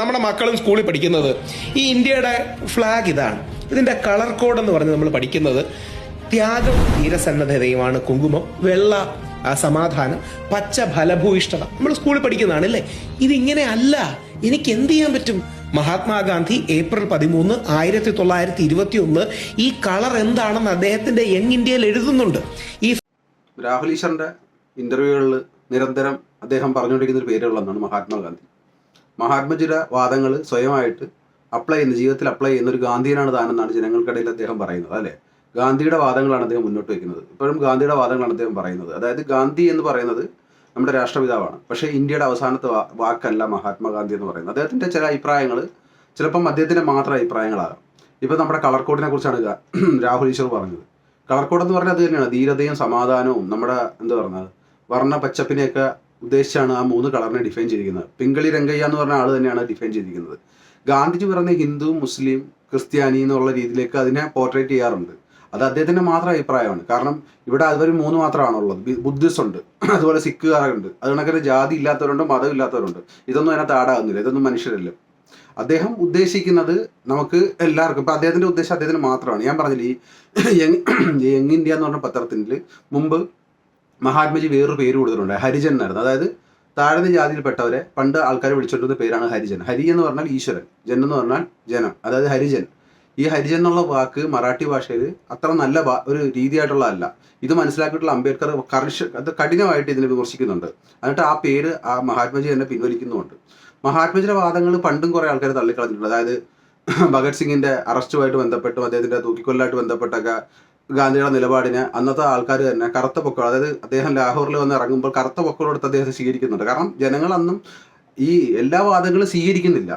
നമ്മുടെ മക്കളും സ്കൂളിൽ പഠിക്കുന്നത് ഈ ഇന്ത്യയുടെ ഫ്ലാഗ് ഇതാണ്. ഇതിന്റെ കളർ കോഡ് എന്ന് പറഞ്ഞ് നമ്മൾ പഠിക്കുന്നത് ത്യാഗം ധീരസന്നദ്ധതയുമാണ് കുങ്കുമം വെള്ള സമാധാനം പച്ച ഫലഭൂയിഷ്ഠത. നമ്മൾ സ്കൂളിൽ പഠിക്കുന്നതാണ് അല്ലേ? ഇതിങ്ങനെ അല്ല. എനിക്ക് എന്ത് ചെയ്യാൻ പറ്റും? മഹാത്മാഗാന്ധി ഏപ്രിൽ പതിമൂന്ന് ആയിരത്തി തൊള്ളായിരത്തി ഇരുപത്തി ഒന്ന് ഈ കളർ എന്താണെന്ന് അദ്ദേഹത്തിന്റെ യങ് ഇന്ത്യയിൽ എഴുതുന്നുണ്ട്. ഈ രാഹുൽ ഈശ്വറിന്റെ ഇന്റർവ്യൂകളിൽ നിരന്തരം അദ്ദേഹം പറഞ്ഞുകൊണ്ടിരിക്കുന്ന ഒരു പേരുള്ളതാണ് മഹാത്മാഗാന്ധി. മഹാത്മജിയുടെ വാദങ്ങൾ സ്വയമായിട്ട് അപ്ലൈ ചെയ്യുന്ന ജീവിതത്തിൽ അപ്ലൈ ചെയ്യുന്ന ഒരു ഗാന്ധിയനാണ് താനെന്നാണ് ജനങ്ങൾക്കിടയിൽ അദ്ദേഹം പറയുന്നത് അല്ലേ? ഗാന്ധിയുടെ വാദങ്ങളാണ് അദ്ദേഹം മുന്നോട്ട് വയ്ക്കുന്നത്. ഇപ്പോഴും ഗാന്ധിയുടെ വാദങ്ങളാണ് അദ്ദേഹം പറയുന്നത്. അതായത് ഗാന്ധി എന്ന് പറയുന്നത് നമ്മുടെ രാഷ്ട്രപിതാവാണ്. പക്ഷേ ഇന്ത്യയുടെ അവസാനത്തെ വാക്കല്ല മഹാത്മാഗാന്ധി എന്ന് പറയുന്നത്. അദ്ദേഹത്തിന്റെ ചില അഭിപ്രായങ്ങൾ ചിലപ്പം അദ്ദേഹത്തിന്റെ മാത്രം അഭിപ്രായങ്ങളാകാം. ഇപ്പൊ നമ്മുടെ കളർ കോഡിനെ കുറിച്ചാണ് രാഹുൽ ഈശ്വർ പറഞ്ഞത്. കളർ കോഡ് എന്ന് പറഞ്ഞാൽ അത് തന്നെയാണ്. ധീരതയും സമാധാനവും നമ്മുടെ എന്താ പറയുന്നത് വർണ പച്ചപ്പിനെയൊക്കെ ഉദ്ദേശിച്ചാണ് ആ മൂന്ന് കളറിനെ ഡിഫൈൻ ചെയ്തിരിക്കുന്നത്. പിങ്കളി രംഗയ്യ എന്ന് പറഞ്ഞ ആൾ തന്നെയാണ് ഡിഫൈൻ ചെയ്തിരിക്കുന്നത്. ഗാന്ധിജി പറഞ്ഞ ഹിന്ദു മുസ്ലിം ക്രിസ്ത്യാനി എന്നുള്ള രീതിയിലേക്ക് അതിനെ പോർട്രേറ്റ് ചെയ്യാറുണ്ട്. അത് അദ്ദേഹത്തിന്റെ മാത്രം അഭിപ്രായമാണ്. കാരണം ഇവിടെ അതുവരെ മൂന്ന് മാത്രമാണുള്ളത് ബുദ്ധിസ്റ്റ് ഉണ്ട്. അതുപോലെ സിഖുകാരുണ്ട് അത് കണക്കിന് ജാതി ഇല്ലാത്തവരുണ്ട് മതം ഇല്ലാത്തവരുണ്ട്. ഇതൊന്നും അതിനകത്ത് ആടാകുന്നില്ല ഇതൊന്നും മനുഷ്യരല്ല. അദ്ദേഹം ഉദ്ദേശിക്കുന്നത് നമുക്ക് എല്ലാവർക്കും ഇപ്പൊ അദ്ദേഹത്തിന്റെ ഉദ്ദേശം അദ്ദേഹത്തിന് മാത്രമാണ്. ഞാൻ പറഞ്ഞില്ല ഈ യങ് യങ് ഇന്ത്യ എന്ന് പറഞ്ഞ പത്രത്തിൽ മുമ്പ് മഹാത്മജി വേറൊരു പേര് കൊടുത്തിട്ടുണ്ട്. ഹരിജൻ എന്നായിരുന്നു. അതായത് താഴ്ന്ന ജാതിയിൽപ്പെട്ടവരെ പണ്ട് ആൾക്കാരെ വിളിച്ചോണ്ടിരുന്ന പേരാണ് ഹരിജൻ. ഹരി എന്ന് പറഞ്ഞാൽ ഈശ്വരൻ ജൻ എന്ന് പറഞ്ഞാൽ ജനം. അതായത് ഹരിജൻ. ഈ ഹരിജൻ എന്നുള്ള വാക്ക് മറാഠി ഭാഷയിൽ അത്ര നല്ല ഒരു രീതിയായിട്ടുള്ളതല്ല ഇത് മനസ്സിലാക്കിയിട്ടുള്ള അംബേദ്കർ കർഷ അത് കഠിനമായിട്ട് ഇതിനെ വിമർശിക്കുന്നുണ്ട്. എന്നിട്ട് ആ പേര് ആ മഹാത്മജി തന്നെ പിൻവലിക്കുന്നുമുണ്ട്. മഹാത്മജിയുടെ വാദങ്ങൾ പണ്ടും കുറെ ആൾക്കാർ തള്ളിക്കളഞ്ഞിട്ടുണ്ട്. അതായത് ഭഗത് സിംഗിന്റെ അറസ്റ്റുമായിട്ട് ബന്ധപ്പെട്ടും അദ്ദേഹത്തിന്റെ തൂക്കിക്കൊല്ലായിട്ട് ബന്ധപ്പെട്ടൊക്കെ ഗാന്ധിയുടെ നിലപാടിനെ അന്നത്തെ ആൾക്കാർ തന്നെ കറുത്ത പൊക്കം അതായത് അദ്ദേഹം ലാഹോറിൽ വന്ന് ഇറങ്ങുമ്പോൾ കറുത്ത പൊക്കളെടുത്ത് അദ്ദേഹം സ്വീകരിക്കുന്നുണ്ട്. കാരണം ജനങ്ങൾ അന്നും ഈ എല്ലാ വാദങ്ങളും സ്വീകരിക്കുന്നില്ല.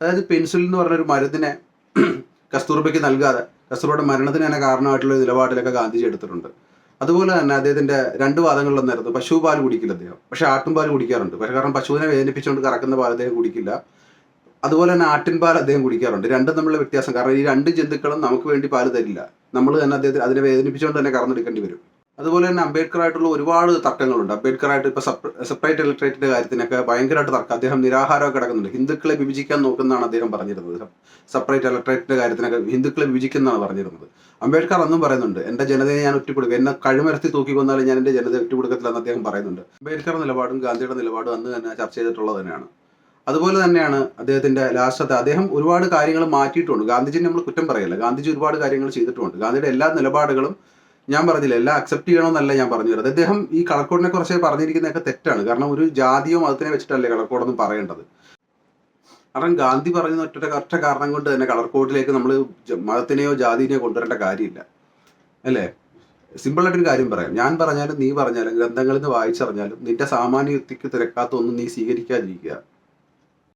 അതായത് പെൻസിൽ എന്ന് പറഞ്ഞൊരു മരുന്നിനെ കസ്തൂർബയ്ക്ക് നൽകാതെ കസ്തൂർബയുടെ മരണത്തിന് തന്നെ കാരണമായിട്ടുള്ള നിലപാടിലൊക്കെ ഗാന്ധിജി എടുത്തിട്ടുണ്ട്. അതുപോലെ തന്നെ അദ്ദേഹത്തിന്റെ രണ്ട് വാദങ്ങളിലൊന്നായിരുന്നു പശു പാൽ കുടിക്കില്ല അദ്ദേഹം. പക്ഷെ ആട്ടുംപാൽ കുടിക്കാറുണ്ട്. പക്ഷെ കാരണം പശുവിനെ വേദനിപ്പിച്ചുകൊണ്ട് കറക്കുന്ന പാൽ അദ്ദേഹം കുടിക്കില്ല. അതുപോലെ തന്നെ ആട്ടിൻപാൽ അദ്ദേഹം കുടിക്കാറുണ്ട്. രണ്ടും തമ്മിലുള്ള വ്യത്യാസം. കാരണം ഈ രണ്ട് ജന്തുക്കളും നമുക്ക് വേണ്ടി പാൽ തരില്ല. നമ്മൾ തന്നെ അദ്ദേഹത്തിന് അതിനെ വേദനിപ്പിച്ചുകൊണ്ട് തന്നെ കറന്നെടുക്കേണ്ടി വരും. അതുപോലെ തന്നെ അംബേദ്കർ ആയിട്ടുള്ള ഒരുപാട് തർക്കങ്ങളുണ്ട്. അംബേദ്കർ ആയിട്ട് ഇപ്പൊ സെപ്പറേറ്റ് ഇലക്ട്രേറ്റിന്റെ കാര്യത്തിനൊക്കെ ഭയങ്കരമായിട്ട് തർക്കം. അദ്ദേഹം നിരാഹാരമൊക്കെ കിടക്കുന്നുണ്ട്. ഹിന്ദുക്കളെ വിഭജിക്കാൻ നോക്കുന്നതാണ് അദ്ദേഹം പറഞ്ഞിരുന്നത്. സെപ്പറേറ്റ് ഇലക്ട്രേറ്റിന്റെ കാര്യത്തിനൊക്കെ ഹിന്ദുക്കളെ വിഭജിക്കുന്നതാണ് പറഞ്ഞിരുന്നത്. അംബേദ്കർ അന്നും പറയുന്നുണ്ട് എന്റെ ജനതയെ ഞാൻ ഒറ്റപ്പെടുക്കും. എന്നെ കഴിമരത്തി തൂക്കി കൊന്നാലും ഞാൻ എന്റെ ജനതയെ ഒറ്റപ്പെടുക്കത്തില്ലെന്ന് അദ്ദേഹം പറയുന്നുണ്ട്. അംബേദ്കർ നിലപാടും ഗാന്ധിയുടെ നിലപാടും അന്ന് തന്നെ ചർച്ച ചെയ്തിട്ടുള്ളത് തന്നെയാണ്. അതുപോലെ തന്നെയാണ് അദ്ദേഹത്തിന്റെ ലാസ്റ്റത്തെ അദ്ദേഹം ഒരുപാട് കാര്യങ്ങൾ മാറ്റിയിട്ടുണ്ട്. ഗാന്ധിജി നമ്മൾ കുറ്റം പറയല്ല. ഗാന്ധിജി ഒരുപാട് കാര്യങ്ങൾ ചെയ്തിട്ടുണ്ട്. ഗാന്ധിയുടെ എല്ലാ നിലപാടുകളും ഞാൻ പറഞ്ഞില്ല എല്ലാം അക്സെപ്റ്റ് ചെയ്യണമെന്നല്ല ഞാൻ പറഞ്ഞു വരുന്നത്. അദ്ദേഹം ഈ കളക്കോടിനെ കുറിച്ച് പറഞ്ഞിരിക്കുന്നതൊക്കെ തെറ്റാണ്. കാരണം ഒരു ജാതിയോ മതത്തിനെ വെച്ചിട്ടല്ലേ കളർക്കോടൊന്നും പറയേണ്ടത്. കാരണം ഗാന്ധി പറയുന്ന ഒറ്റ ഒറ്റ കാരണം കൊണ്ട് തന്നെ കളർ കോഡിലേക്ക് നമ്മൾ മതത്തിനെയോ ജാതിനെയോ കൊണ്ടുവരേണ്ട കാര്യമില്ല. അല്ലേ? സിമ്പിളായിട്ടൊരു കാര്യം പറയാം. ഞാൻ പറഞ്ഞാലും നീ പറഞ്ഞാലും ഗ്രന്ഥങ്ങളിൽ നിന്ന് വായിച്ചറിഞ്ഞാലും നിന്റെ സാമാന്യ യുക്തിക്ക് തിരക്കാത്ത ഒന്നും നീ സ്വീകരിക്കാതിരിക്കുക.